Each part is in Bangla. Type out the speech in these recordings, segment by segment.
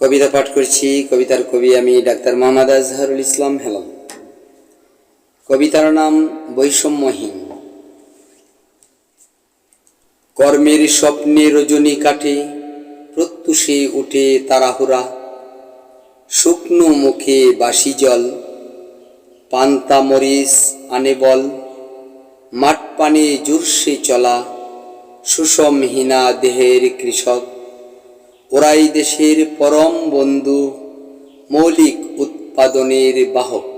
কবিতা পাঠ করছি। কবিতার কবি আমি ডাক্তার মোহাম্মদ আজহারুল ইসলাম হেলাম। কবিতার নাম বৈষম্যহীন। কর্মের স্বপ্নে রজনী কাটে, প্রত্যুষে উঠে তাড়াহুড়া। শুকনো মুখে বাসি জল, পান্তা মরিচ আনে বল। মাঠ পানে জোরসে চলা সুষমহীনা দেহের কৃষক। ওরাই দেশের পরম বন্ধু, মৌলিক উৎপাদনের বাহক।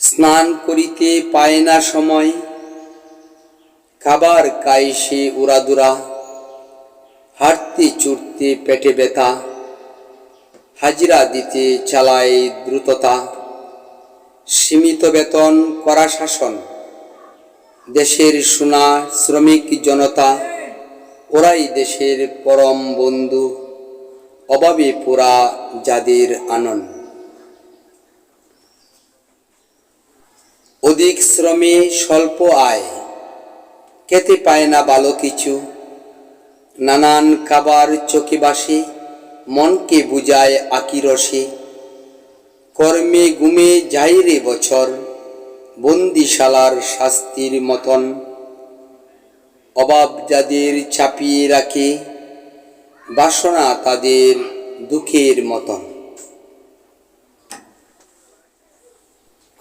স্নান করিতে পায় না সময়, খাবার খায় সে উড়াদুরা, হাঁটতে চুরতে পেটে ব্যথা, হাজিরা দিতে চালায় দ্রুততা। সীমিত বেতন করা শাসন, দেশের সোনা শ্রমিক জনতা। ওরাই দেশের পরম বন্ধু, অভাবে পোড়া যাদের আনন্দ অধিক শ্রমে স্বল্প আয়, খেতে পায় না ভালো কিছু। নানান খাবার চোখে বাসে, মনকে বুঝায় আকিরসে। কর্মে গুমে যাই রে বছর, বন্দিশালার শাস্তির মতন। অভাব যাদের চাপিয়ে রাখে, বাসনা তাদের দুঃখের মতন।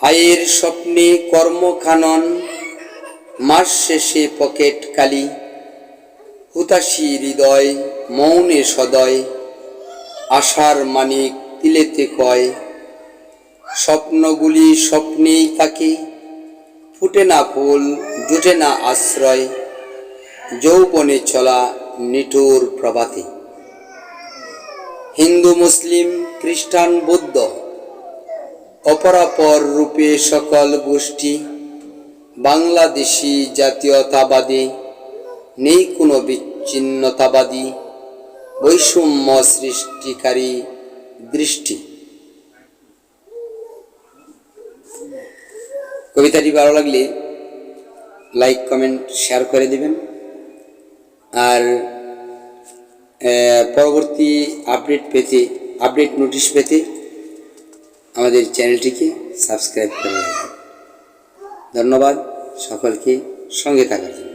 আয়ের স্বপ্নে কর্মখানন, মাস শেষে পকেট কালি হুতাশি হৃদয়, মৌনে সদয়, আশার মানিক তিলেতে কয়। স্বপ্নগুলি স্বপ্নেই থাকে, ফুটে না ফুল, জুটে না আশ্রয়। যৌবনে চলা নিঠুর প্রভাতে। হিন্দু, মুসলিম, খ্রিস্টান, বৌদ্ধ, অপরাপর রূপে সকল গোষ্ঠী, বাংলাদেশি জাতীয়তাবাদী, নেই কোনো বিচ্ছিন্নতাবাদী, বৈষম্য সৃষ্টিকারী দৃষ্টি। কবিতাটি ভালো লাগলে লাইক, কমেন্ট, শেয়ার করে দিবেন। আর পরবর্তী আপডেট পেতে আপডেট নোটিশ পেতে আমাদের চ্যানেলটিকে সাবস্ক্রাইব করে ধন্যবাদ সকলকে সঙ্গে থাকার জন্য।